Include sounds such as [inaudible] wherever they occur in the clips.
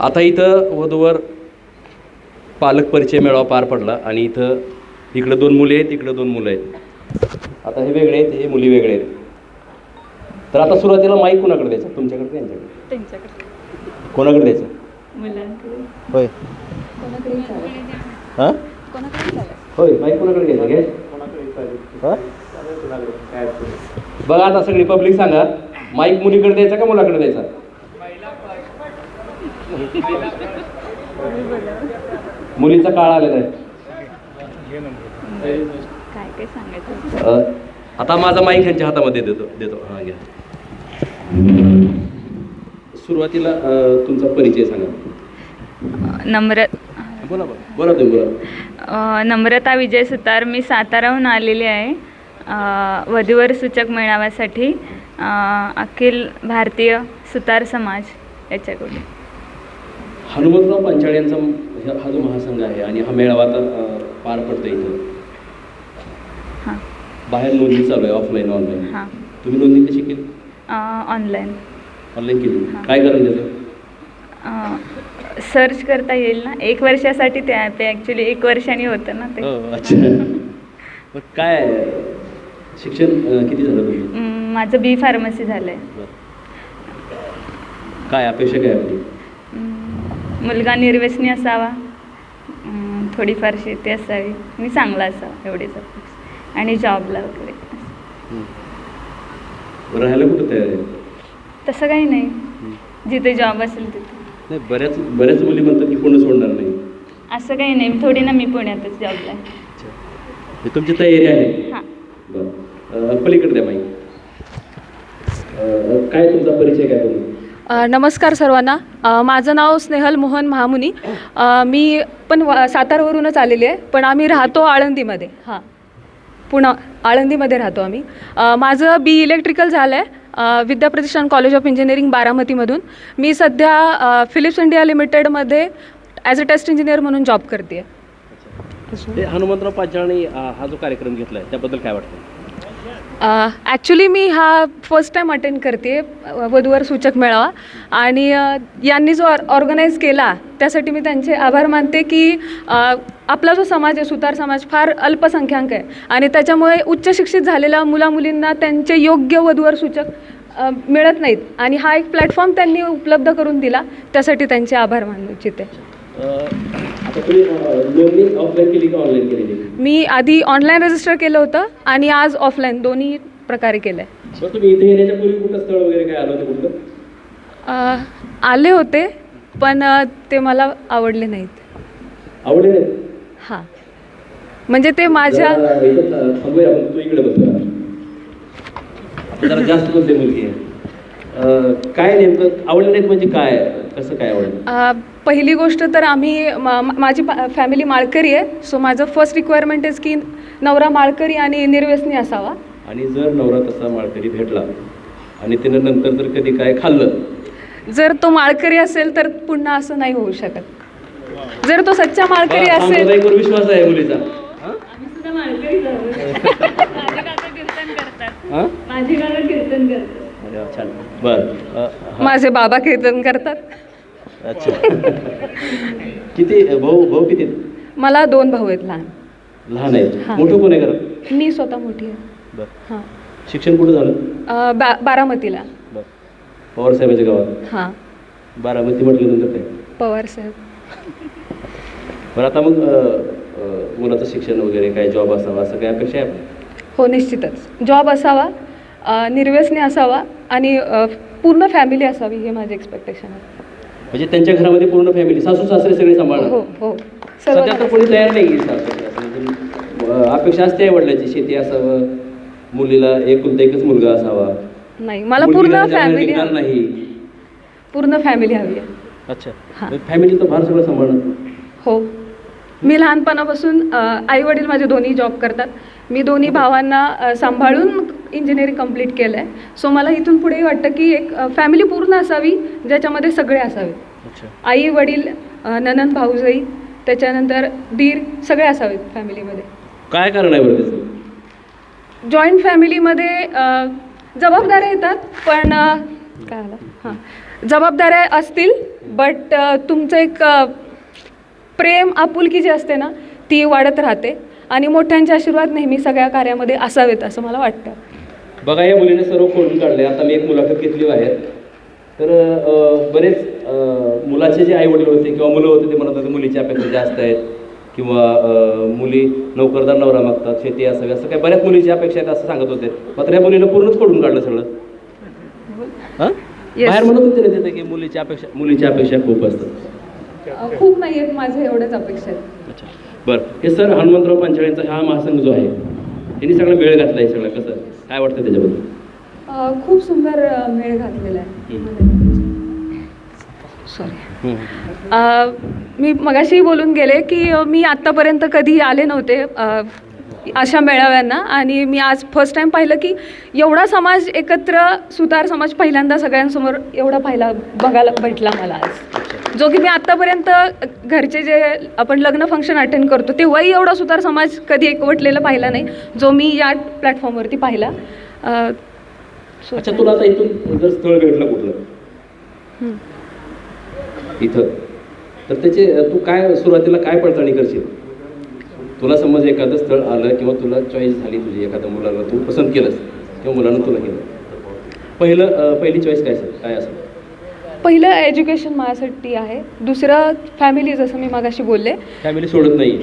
आता इथं वधूवर पालक परिचय मेळावा पार पडला आणि इथं इकडं दोन मुले आहेत इकडं दोन मुलं आहेत. आता हे वेगळे आहेत हे मुली वेगळे आहेत. तर आता सुरुवातीला माईक कोणाकडे द्यायचा? तुमच्याकडे त्यांच्याकडे. कोणाकडे द्यायचं? मुलांकडे. होय. हां? होय माईक कोणाकडे घ्यायचं? घ्या. हां? बघा आता सगळी पब्लिक सांगा. माईक मुलीकडे द्यायचा का मुलाकडे द्यायचा? मुलीचा काळ आलेला आहे. काय काय सांगायचं? अ, आता माझा माईक यांच्या हातामध्ये देतो देतो. हां घ्या. सुरुवातीला तुमचा परिचय सांगा. नम्र बोला बोला. तुम्ही बोला. नम्रता विजय सुतार मी साताराहून आलेली आहे. वधूवर सूचक मेळाव्यासाठी. अखिल भारतीय सुतार समाज याच्याकडून. हनुमंतराव पांचाळ यांचा हा जो महासंघ आहे आणि हा मेळावा आता पार पडतो इथं. हां. बाहेर नोंदणी चालू आहे ऑफलाईन ऑनलाईन हां. तुम्ही नोंदणी कशी केली? ऑनलाईन ऑनलाईन केली. हां. काय कारण त्याचं सर्च करता येईल ना? एक वर्षासाठी ते ॲप आहे. ॲक्च्युली एक वर्षाने होतं ना ते. हो, अच्छा. मग काय शिक्षण अ, किती झालं तुम्ही माझं बी फार्मसी झालं आहे. काय अपेक्षा काय आपली? मुलगा निर्व्यसनी असावा. अं, थोडीफार शेती असावी. आणि चांगला असावा एवढीच अपेक्षा. आणि जॉबला वगैरे. राहायला कुठं तयार आहे? तसं काही नाही. जिथे जॉब असेल तिथे. नाही बऱ्याच बऱ्याच मुली म्हणतात की कोण सोडणार नाही. असं काही नाही. थोडी ना मी पुण्यातच जॉबला आहे. हे तुमची तयारी आहे? हां. बरं. अ, पलीकडे द्या माहिती काय तुमचा परिचय काय तुम्ही? नमस्कार सर्वांना. माझं नाव स्नेहल मोहन महामुनी. मी पण सातारावरूनच आलेली आहे पण आम्ही राहतो आळंदीमध्ये. हां. पुणा आळंदीमध्ये राहतो आम्ही. माझं बी इलेक्ट्रिकल झालं आहे विद्याप्रतिष्ठान कॉलेज ऑफ इंजिनिअरिंग बारामतीमधून. मी सध्या फिलिप्स इंडिया लिमिटेडमध्ये ॲज अ टेस्ट इंजिनियर म्हणून जॉब करते हनुमंतराव अ, हा जो कार्यक्रम घेतला आहे त्याबद्दल काय वाटतं? ॲक्च्युली मी हा फर्स्ट टाईम अटेंड करते वधूवर सूचक मेळावा. आणि यांनी जो ऑर ऑर्गनाईज केला त्यासाठी मी त्यांचे आभार मानते की आपला जो समाज आहे सुतार समाज फार अल्पसंख्याक आहे. आणि त्याच्यामुळे उच्च शिक्षित झालेल्या मुलामुलींना त्यांचे योग्य वधूवर सूचक मिळत नाहीत. आणि हा एक प्लॅटफॉर्म त्यांनी उपलब्ध करून दिला त्यासाठी त्यांचे आभार मानू इच्छिते. मी आधी ऑनलाईन रजिस्टर केलं होतं आणि आज ऑफलाईन दोन्ही प्रकारे केलं आहे आलं होतं पण ते मला आवडले नाहीत. आवडले नाही हां. म्हणजे ते माझ्या जास्त मुलगी. आहे काय नेमकं आवडले नाहीत म्हणजे काय? कसं काय आवडलं? पहिली गोष्ट तर आम्ही मा- माझी फॅमिली माळकरी आहे. सो माझं फर्स्ट रिक्वायरमेंट इज की नवरा माळकरी आणि निर्व्यसनी असावा. आणि जर नवरा तसा माळकरी भेटला आणि तिनं नंतर जर कधी काय खाल्लं जर तो माळकरी असेल तर पुन्हा असं नाही होऊ शकत. जर तो सच्चा माळकरी असेल विश्वास आहे मुलीचा. हा? आम्ही सुद्धा माळकरी [laughs] माझे काका कीर्तन करतात. हा? माझे काका कीर्तन करतात. अरे वा, छान. बर. अ, हा. माझे बाबा कीर्तन करतात. अच्छा. किती भाऊ भाऊ किती? मला दोन भाऊ आहेत लहान. लहान आहेत. हा. मोठं कोण आहे घरात? मी स्वतः मोठी आहे. बर. हां. शिक्षण कुठं झालं? अ, बा बारामतीला. बर. पवार साहेबाच्या गावात? हां. बारामती म्हटल्यानंतर काय? पवार साहेब. बरं आता मग अ, अ, मुलाचं शिक्षण वगैरे काय जॉब असावा असं काय अपेक्षा आहे? आपली? हो निश्चितच. जॉब असावा अ, निर्व्यसनी असावा आणि अ, पूर्ण फॅमिली असावी हे माझे एक्सपेक्टेशन आहे. म्हणजे त्यांच्या घरामध्ये पूर्ण फॅमिली सासू सासरे सगळे सांभाळणार. हो हो. सर्व सध्या तर कोणी तयार नाही आहे सासू सासरे. अ, अपेक्षा असते आई वडिलांची शेती असावं मुलीला एकुलता एकच मुलगा असावा. नाही मला मुलगीला पूर्ण फॅमिली निघणार नाही. पूर्ण फॅमिली हवी आहे. अच्छा. फॅमिली तर फार सगळं सांभाळणार. हो. मी लहानपणापासून आई वडील माझे दोन्ही जॉब करतात. मी दोन्ही भावांना सांभाळून इंजिनिअरिंग कंप्लीट केलं आहे सो मला इथून पुढेही वाटतं की एक फॅमिली पूर्ण असावी ज्याच्यामध्ये सगळे असावे. आई वडील अ, ननंद भाऊजाई त्याच्यानंतर दीर सगळे असावेत फॅमिलीमध्ये काय कारण आहे जॉईंट फॅमिलीमध्ये जबाबदाऱ्या येतात पण काय आलं? हां. जबाबदाऱ्या असतील बट तुमचं एक प्रेम आपुलकी जी असते ना ती वाढत राहते. आणि मोठ्यांचे आशीर्वाद नेहमी सगळ्या कार्यामध्ये असावेत असं मला वाटतं. बघा या मुलीने सर्व खोडून काढले आता मी एक मुलाखत घेतली बाहेर. तर बरेच मुलाचे जे आई वडील होते किंवा मुलं होते ते म्हणत होते मुलीची अपेक्षा जास्त आहेत. किंवा मुली नोकरदार नवरा मागतात शेती असावी असं काय बऱ्याच मुलीची अपेक्षा आहेत असं सांगत होते. मात्र या मुलीनं पूर्णच खोडून काढलं सगळं. हां. बाहेर म्हणत होते ना तिथे की मुलीची अपेक्षा मुलीची अपेक्षा खूप असतात. खूप नाही आहेत माझे एवढ्याच अपेक्षा आहेत. बरं. हे सर हनुमंतराव पांचाळेंचा हा महासंघ जो आहे त्यांनी सगळा वेळ घातला आहे सगळं. कसं? काय वाटतं त्याच्याबद्दल? खूप सुंदर मेळ घातलेला आहे. सॉरी मी मगाशी बोलून गेले की मी आत्तापर्यंत कधी आले नव्हते. अशा मेळाव्यांना. आणि मी आज फर्स्ट टाईम पाहिलं की एवढा समाज एकत्र सुतार समाज पहिल्यांदा सगळ्यांसमोर एवढा पाहिला बघायला भेटला मला आज. जो की मी आत्तापर्यंत घरचे जे आपण लग्न फंक्शन अटेंड करतो तेव्हाही एवढा सुतार समाज कधी एकवटलेला पाहिला नाही. जो मी या प्लॅटफॉर्मवरती पाहिला. अच्छा तुला आता इथून जर स्थळ भेटलं कुठलं. इथं. तर त्याचे तू काय सुरुवातीला काय पडताळणी करशील? तुला समज एखादं स्थळ आलं किंवा तुला चॉईस झाली तुझी एखाद्या मुलाला तू पसंत केलंस किंवा मुलानं तुला केलं. पहिलं पहिली चॉईस काय असेल? काय असेल? पहिलं एज्युकेशन माझ्यासाठी आहे. दुसरं फॅमिली जसं मी मागाशी बोलले. फॅमिली सोडत नाही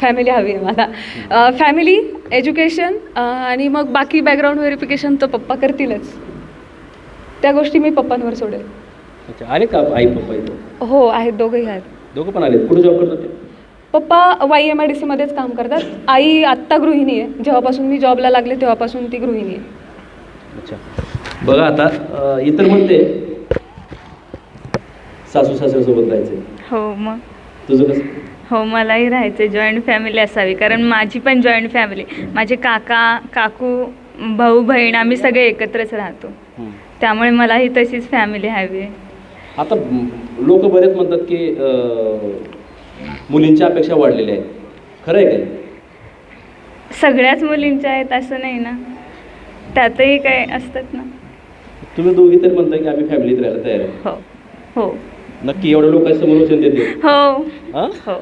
फॅमिली हवी आहे मला. फॅमिली एज्युकेशन आणि मग बाकी बॅकग्राऊंड व्हेरिफिकेशन तर पप्पा करतीलच. त्या गोष्टी मी पप्पांवर सोडेल. अच्छा आले का आई पप्पा इथं? हो आहेत. दोघंही आहेत. दोघं पण आले कुठे जॉब करतात ते? पप्पा वाय एम आय डी सीमध्येच काम करतात. आई आत्ता गृहिणी आहे. जेव्हापासून मी जॉबला लागले तेव्हापासून ती गृहिणी आहे. अच्छा. बघा आता इतर म्हणते सासू सासऱ्यासोबत राहायचं. हो मग? तुझं कसं? हो मलाही राहायचं जॉईंट फॅमिली असावी. कारण माझी पण जॉईंट फॅमिली माझे काका काकू भाऊ बहीण आम्ही सगळे एकत्रच राहतो. त्यामुळे मलाही तशीच फॅमिली हवी आहे. आता लोक बरेच म्हणतात की अं, मुलींच्या अपेक्षा वाढलेल्या आहेत खरं आहे काय सगळ्याच मुलींच्या आहेत असं नाही ना? त्यातही काय असतात ना? तुम्ही दोघी तरी म्हणता की आम्ही फॅमिलीत राहायला तयार आहे. हो हो. नक्की एवढ्या लोकांसमोर वचन देते. हो. हां? हो.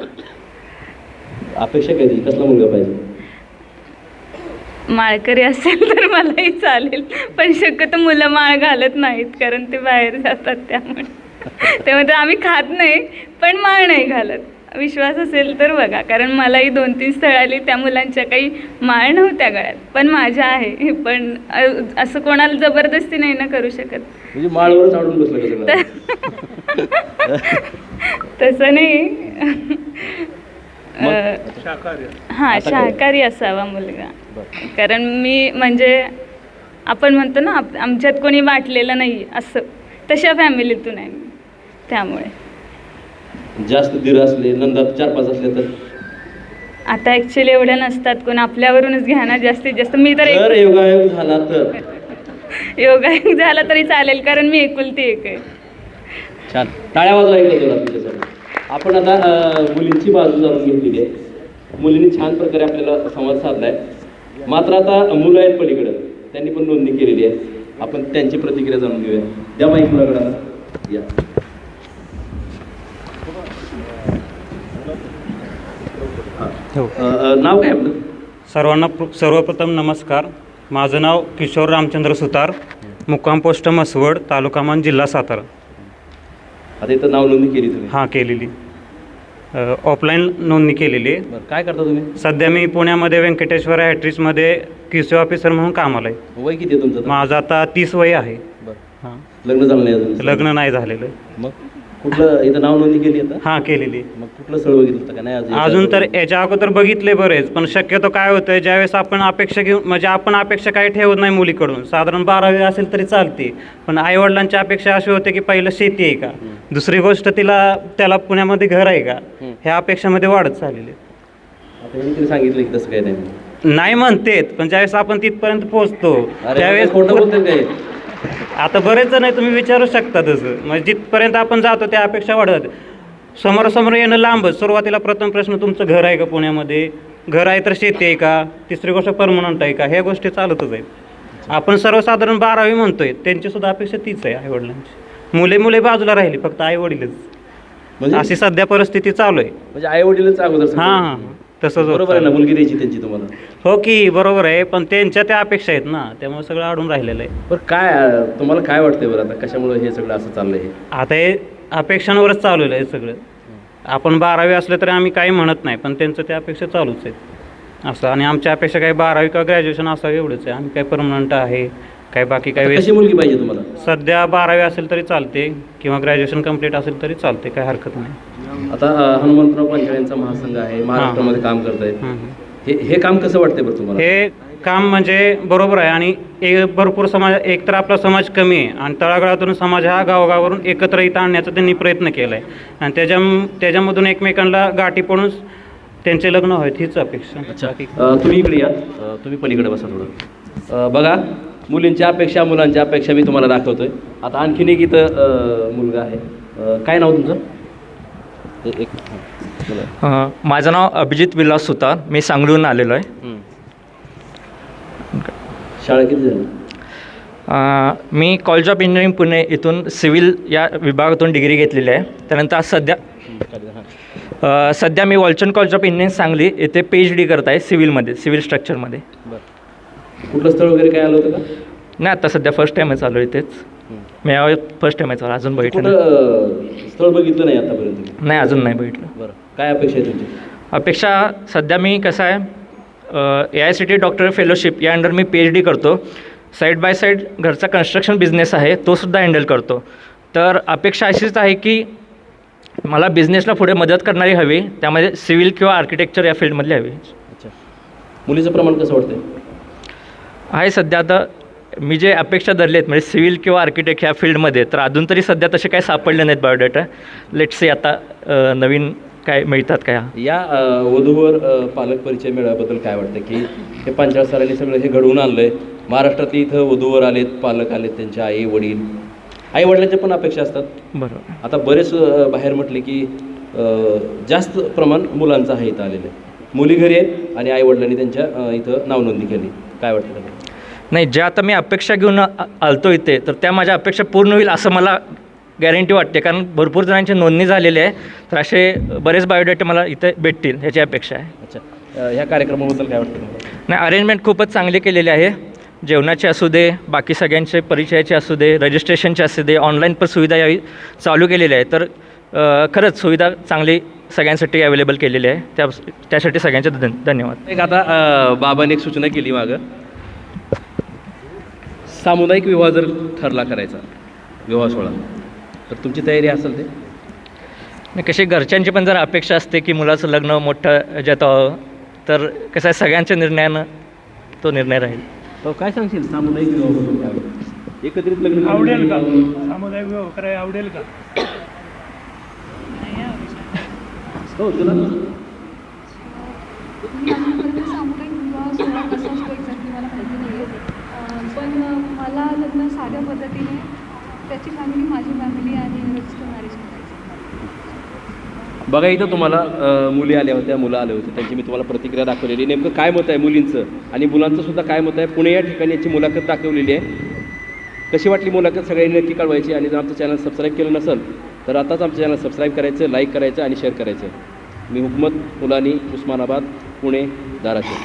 अपेक्षा काय ती? कसला मुलगा पाहिजे? माळकरी असेल तर मलाही चालेल पण शक्यतो मुलं माळ घालत नाहीत कारण ते बाहेर जातात त्यामुळे. [laughs] त्यामुळे आम्ही खात नाही पण माळ नाही घालत. विश्वास असेल तर बघा. कारण मलाही दोन तीन स्थळ आली त्या मुलांच्या काही माळ नव्हत्या गळ्यात. पण माझ्या आहे. पण असं कोणाला जबरदस्ती नाही ना करू शकत. म्हणजे [laughs] तसं नाही. हां? शाकाहारी असावा मुलगा. कारण मी म्हणजे आपण म्हणतो ना आमच्यात कोणी वाटलेलं नाही असं. तशा फॅमिलीतून आहे मी. त्यामुळे. जास्त धीर असले नंदात चार पाच असले तर? आता ॲक्च्युली एवढ्या नसतात कोण आपल्यावरूनच घ्या ना जास्तीत जास्त. मी तर जर एक- योगायोग झाला तर? योगायोग झाला तरी चालेल कारण मी एकुलती एक आहे. छान. टाळ्या एकदा जोरात तुझ्यासाठी आपण आता अं, मुलींची बाजू जाणून घेतलेली आहे. मुलींनी छान प्रकारे आपल्याला संवाद साधलाय. मात्र आता मुलं आहेत पलीकडं. त्यांनी पण नोंदणी केलेली आहे. आपण त्यांची प्रतिक्रिया जाणून घेऊया. द्या माईक मुलाकडं. या. नाव काय आपलं? सर्वांना प्र- सर्वप्रथम नमस्कार. माझं नाव किशोर रामचंद्र सुतार. मुक्काम पोस्ट मसवड तालुका मान जिल्हा सातारा. आता इथं नाव नोंदणी केली तुम्ही? हां केलेली. ऑफलाईन नोंदणी केलेली. आहे बरं काय करता तुम्ही? सध्या मी पुण्यामध्ये व्यंकटेश्वर हॅट्रिसमध्ये क्यू ऑफिसर म्हणून कामाला आहे वय किती आहे तुमचं? माझं आता तीस वय आहे. बरं. हां. लग्न झालं नाही अजून? लग्न नाही झालेलं. मग? कुठलं इथं नाव नोंदणी केली आता? हां केलेली. आहे. मग कुठलं स्थळ बघितलं होतं का? नाही अजून अजून तर याच्या अगोदर बघितले बरेच पण शक्यतो काय होतं ज्यावेळेस आपण अपेक्षा घेऊन म्हणजे आपण अपेक्षा काही ठेवत नाही मुलीकडून. साधारण बारावी असेल तरी चालते पण आईवडिलांची अपेक्षा अशी होते की पहिलं शेती आहे का? दुसरी गोष्ट तिला त्याला पुण्यामध्ये घर आहे का. ह्या अपेक्षामध्ये वाढत चाललेली आहे. आता यांनी तरी सांगितलं की तसं काय नाही नाही म्हणतेत पण ज्यावेळेस आपण तिथपर्यंत पोहोचतो अरे त्यावेळेस खोटं बोलते काय? आता बरेच जण आहे तुम्ही विचारू शकता तसं. म्हणजे जिथपर्यंत आपण जातो त्या अपेक्षा वाढत. समोरासमोर येणं लांबच सुरुवातीला प्रथम प्रश्न तुमचं घर आहे का पुण्यामध्ये? घर आहे तर शेती आहे का? तिसरी गोष्ट परमनंट आहे का? ह्या गोष्टी चालतच आहेत. आपण सर्वसाधारण बारावी म्हणतोय. त्यांची सुद्धा अपेक्षा तीच आहे आईवडिलांची. मुले मुले बाजूला राहिली फक्त आई वडीलच म्हणजे? अशी सध्या परिस्थिती चालू आहे. म्हणजे आई वडीलच अगोदर. हां हां. तसंच बरोबर आहे ना. मुलगी द्यायची त्यांची तुम्हाला. हो की बरोबर आहे. पण त्यांच्या त्या अपेक्षा आहेत ना त्यामुळे सगळं अडून राहिलेलं आहे. बरं काय अं, तुम्हाला काय वाटतंय बरं आता? कशामुळे हे सगळं असं चाललंय हे? आता हे अपेक्षांवरच चालवलं आहे सगळं. आपण बारावी असलं तरी आम्ही काही म्हणत नाही पण त्यांचं त्या अपेक्षा चालूच आहेत. असं आणि आमच्या अपेक्षा काही बारावी किंवा ग्रॅज्युएशन असावं एवढंच आहे. आम्ही काय परमनंट आहे काय बाकी काय आता वेळ कशी मुलगी पाहिजे तुम्हाला? सध्या बारावी असेल तरी चालते किंवा ग्रॅज्युएशन कंप्लीट असेल तरी चालते काय हरकत नाही. आता हनुमंतराव पांचाळ यांचा महासंघ आहे महाराष्ट्रामध्ये काम करत आहेत हं, हं. काम कसं वाटतंय बरं तुम्हाला? हे काम म्हणजे बरोबर आहे आणि एक भरपूर समाज एक तर आपला समाज कमी आहे आणि तळागाळातून समाज हा गावोगावरून एकत्र इथं आणण्याचा त्यांनी प्रयत्न केला आहे आणि त्याच्या त्याच्यामधून एकमेकांना गाठी पडून त्यांचे लग्न व्हावेत हीच अपेक्षा. अच्छा. अं, तुम्ही इकडे या. अं, तुम्ही पण इकडे बसा थोडं. अं, बघा मुलींच्या अपेक्षा मुलांच्या अपेक्षा मी तुम्हाला दाखवतोय. आता आणखीन एक इथं अं, मुलगा आहे. अं, काय नाव तुमचं? एक हां, बोला. अ, माझं नाव अभिजित विलास सुतार. मी सांगलीहून आलेलो आहे. हं. शाळा किती झाली? अ, मी कॉलेज ऑफ इंजिनिअरिंग पुणे इथून सिव्हिल या विभागातून डिग्री घेतलेली आहे. त्यानंतर आज सध्या अ, सध्या मी Walchand college of engineering Sangli येथे पी एच डी करत आहे सिव्हिलमध्ये सिव्हिल स्ट्रक्चरमध्ये कुठलं स्थळ वगैरे काय आलं होतं का? नाही आता सध्या फर्स्ट टाईमच आलो इथेच. मी यावेळी फर्स्ट टाईमच आलो अजून बघितलं नाही. स्थळ बघितलं नाही आतापर्यंत? नाही अजून नाही बघितलं. बरं. काय अपेक्षा आहे तुमची? अपेक्षा सध्या मी कसं आहे A I C T doctor fellowship या अंडर मी पी एच डी करतो. साईड बाय साईड घरचा कन्स्ट्रक्शन बिझनेस आहे तो सुद्धा हँडल करतो. तर अपेक्षा अशीच आहे की मला बिझनेसला पुढे मदत करणारी हवी त्यामध्ये सिव्हिल किंवा आर्किटेक्चर या फील्डमधली हवी. अच्छा. मुलीचं प्रमाण कसं वाटतंय आहे सध्या आता मी जे अपेक्षा धरले आहेत म्हणजे सिव्हिल किंवा आर्किटेक्ट ह्या फील्डमध्ये तर अजून तरी सध्या तसे काही सापडले नाहीत बायोडेटा. लेट से आता नवीन काय मिळतात काय या वधूवर पालक परिचय मेळाव्याबद्दल काय वाटतं की हे पांचाळ सरांनी सगळं हे घडवून आणलंय? महाराष्ट्रातली इथं वधूवर आलेत पालक आलेत त्यांचे आई वडील. आई वडिलांच्या पण अपेक्षा असतात. बरोबर. आता बरेच बाहेर म्हटले की जास्त प्रमाण मुलांचं आहे इथं आलेलं आहे. मुली घरी आहेत आणि आई वडिलांनी त्यांच्या इथं नावनोंदणी केली. काय वाटतं नाही ज्या आता मी अपेक्षा घेऊन आलतो इथे तर त्या माझ्या अपेक्षा पूर्ण होईल असं मला गॅरंटी वाटते. कारण भरपूर जणांची नोंदणी झालेली आहे तर असे बरेच बायोडेटे मला इथे भेटतील ह्याची अपेक्षा आहे. अच्छा. ह्या कार्यक्रमाबद्दल काय वाटतं नाही अरेंजमेंट खूपच चांगली केलेली आहे. जेवणाचे असू दे बाकी सगळ्यांचे परिचयाचे असू दे रजिस्ट्रेशनचे असू दे ऑनलाईन पण सुविधा यावी चालू केलेली आहे. तर खरंच सुविधा चांगली सगळ्यांसाठी अवेलेबल केलेली आहे. त्या त्यासाठी सगळ्यांचे धन धन्यवाद. एक आता बाबांनी एक सूचना केली मागं. सामुदायिक विवाह जर ठरला करायचा विवाह सोहळा तर तुमची तयारी असेल ते? नाही कशी घरच्यांची पण जर अपेक्षा असते की मुलाचं लग्न मोठं व्हावं तर कसं आहे सगळ्यांच्या निर्णयानं तो निर्णय राहील? तो काय सांगशील? सामुदायिक वाटतं? एकत्रित लग्न आवडेल का? सामुदायिक विवाह करायला आवडेल का? हो तुला सामुदायिक विवाह सोहळा कसा असतो एक्झॅक्टली मला माहिती नाही आहे पण अं, मला लग्न साध्या पद्धतीने त्याची फॅमिली माझी फॅमिली आणि रजिस्टर मॅरेज करायचं. बघा इथं तुम्हाला मुली आल्या होत्या मुलं आले होते त्यांची मी तुम्हाला प्रतिक्रिया दाखवलेली. नेमकं काय मत आहे मुलींचं? आणि मुलांचं सुद्धा काय मत आहे? पुणे या ठिकाणी याची मुलाखत दाखवलेली आहे. कशी वाटली मुलाखत? सगळ्यांनी नक्की कळवायची. आणि जर आमचं चॅनल सबस्क्राईब केलं नसेल तर आताच आमचं चॅनल सबस्क्राईब करायचं लाईक करायचं आणि शेअर करायचं. मी हुकमत मुलानी उस्मानाबाद पुणे धाराशिव.